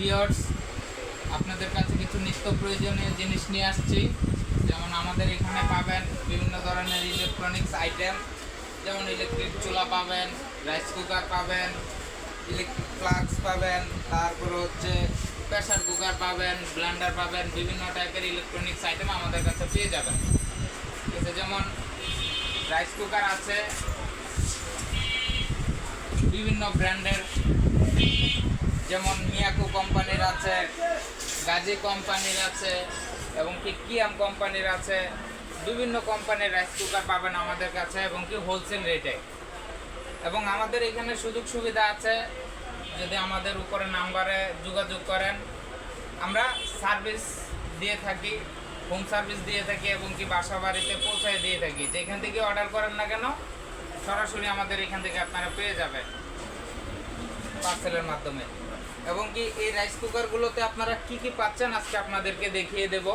Viewers আপনাদের কাছে কিছু নিত্য প্রয়োজনীয় জিনিস নিয়ে আসছি। যেমন আমাদের এখানে পাবেন বিভিন্ন ধরনের ইলেকট্রনিক্স আইটেম যেমন ইলেকট্রিক চুলা পাবেন রাইস কুকার পাবেন ইলেকট্রিক ফ্লাক্স পাবেন, তারপরে হচ্ছে প্রেশার কুকার পাবেন ব্লেন্ডার পাবেন, বিভিন্ন টাইপের ইলেকট্রনিক্স আইটেম আমাদের কাছে পেয়ে যাবেন। আছে, যেমন রাইস কুকার আছে, বিভিন্ন ব্র্যান্ডের যেমন মিয়াকো কোম্পানির আছে, গাজী কোম্পানির আছে, এবং কি কিয়াম কোম্পানির আছে, বিভিন্ন কোম্পানির রাইস কুকার পাবেন আমাদের কাছে, এবং কি হোলসেল রেটে এবং আমাদের এখানে সুযোগ সুবিধা আছে, যদি আমাদের উপরে নাম্বারে যোগাযোগ করেন। আমরা সার্ভিস দিয়ে থাকি হোম সার্ভিস দিয়ে থাকি, এবং কি বাসা বাড়িতে পৌঁছায় দিয়ে থাকি। যেখান থেকে অর্ডার করেন না কেন, সরাসরি আমাদের এখান থেকে আপনারা পেয়ে যাবেন পার্সেলের মাধ্যমে। এবং কি এই রাইস কুকারগুলোতে আপনারা কি কি পাচ্ছেন আজকে আপনাদেরকে দেখিয়ে দেব।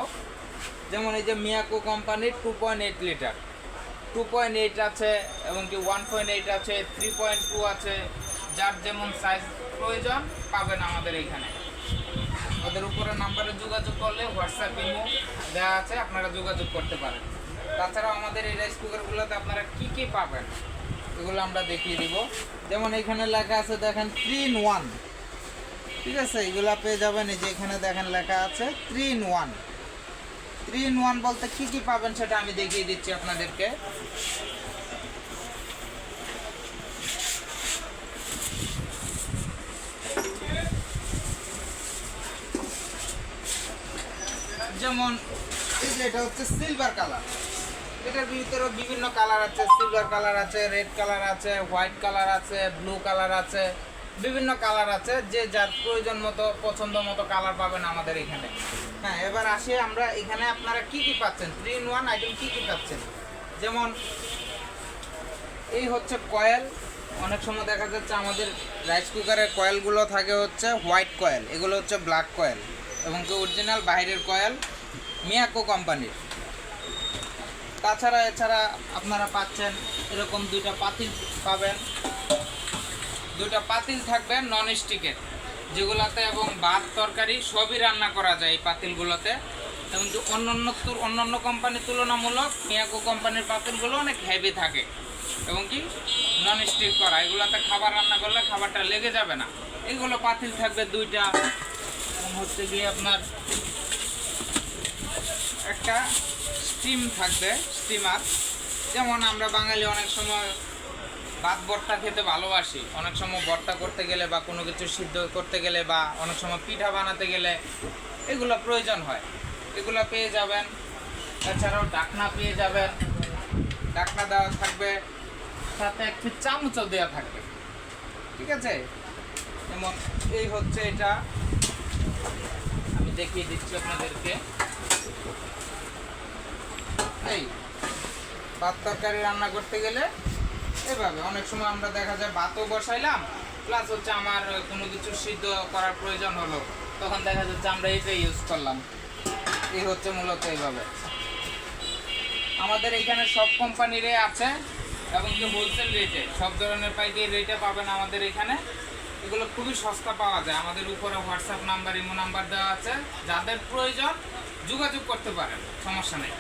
যেমন এই যে মিয়াকো কোম্পানির two point eight litre two point eight আছে এবং কি ওয়ান পয়েন্ট এইট আছে থ্রি পয়েন্ট টু আছে। যার যেমন সাইজ প্রয়োজন পাবেন আমাদের এইখানে ওদের উপরে নাম্বারে যোগাযোগ করলে হোয়াটসঅ্যাপ ইমো দেওয়া আছে, আপনারা যোগাযোগ করতে পারেন। তাছাড়াও আমাদের এই রাইস কুকারগুলোতে আপনারা কি কি পাবেন, এগুলো আমরা দেখিয়ে দিব। যেমন এখানে লেখা আছে, দেখেন থ্রি ইন ওয়ান ঠিক আছে, এগুলা পেয়ে যাবেন। এই যে এখানে দেখেন লেখা আছে three in one three in one বলতে কি কি পাবেন সেটা আমি দেখিয়ে দিচ্ছি আপনাদেরকে। যেমন এটা হচ্ছে সিলভার কালার এটার ভিতরে বিভিন্ন কালার আছে। সিলভার কালার আছে রেড কালার আছে হোয়াইট কালার আছে ব্লু কালার আছে। বিভিন্ন কালার আছে, যে যার প্রয়োজন মতো, পছন্দ মতো কালার পাবেন আমাদের এখানে। হ্যাঁ এবার আসি আমরা, এখানে আপনারা কি কি পাচ্ছেন? থ্রি ইন ওয়ান আইটেম কি কি পাচ্ছেন? যেমন, এই হচ্ছে কয়েল অনেক সময় দেখা যাচ্ছে আমাদের রাইস কুকারের কয়েলগুলো থাকে হচ্ছে হোয়াইট কয়েল এগুলো হচ্ছে ব্ল্যাক কয়েল এবং কি অরিজিনাল বাইরের কয়েল মিয়াকো কোম্পানির। তাছাড়া এছাড়া আপনারা পাচ্ছেন এরকম দুইটা পাতিল পাবেন। দুইটা পাতিল থাকবে নন স্টিকের যেগুলাতে এবং ভাত, তরকারি সবই রান্না করা যায় এই পাতিলগুলোতে। এবং যে অন্য অন্য অন্য কোম্পানির তুলনামূলক মিয়াকো কোম্পানির পাতিলগুলো অনেক হেভি থাকে। এবং কি? নন স্টিক করা। এগুলোতে খাবার রান্না করলে খাবারটা লেগে যাবে না। এগুলো পাতিল থাকবে দুইটা। হচ্ছে গিয়ে আপনার একটা স্টিম থাকবে স্টিমার যেমন আমরা বাঙালি অনেক সময় ভাত ভর্তা খেতে ভালোবাসি। অনেক সময় ভর্তা করতে গেলে বা কোনো কিছু সিদ্ধ করতে গেলে বা অনেক সময় পিঠা বানাতে গেলে এগুলো প্রয়োজন হয়। এগুলো পেয়ে যাবেন। এছাড়াও ডাকনা পেয়ে যাবেন। ডাকনা দেওয়া থাকবে, সাথে একটি চামচও দেওয়া থাকবে। ঠিক আছে? যেমন এই হচ্ছে এটা। আমি দেখিয়ে দিচ্ছি আপনাদেরকে। এই, ভাত তরকারি রান্না করতে গেলে এভাবে অনেক সময় আমরা দেখা যায় ভাতও বসাইলাম প্লাস হচ্ছে আমার কোনো কিছু সিদ্ধ করার প্রয়োজন হলো। তখন দেখা যাচ্ছে আমরা এটা ইউজ করলাম। এই হচ্ছে মূলত এইভাবে আমাদের এখানে সব কোম্পানিরই আছে, এবং কি হোলসেল রেটে সব ধরনের পাইকারি রেটে পাবেন আমাদের এখানে। এগুলো খুবই সস্তা পাওয়া যায়। আমাদের উপরে হোয়াটসঅ্যাপ নাম্বার ইমো নাম্বার দেওয়া আছে। যাদের প্রয়োজন যোগাযোগ করতে পারেন, সমস্যা নেই।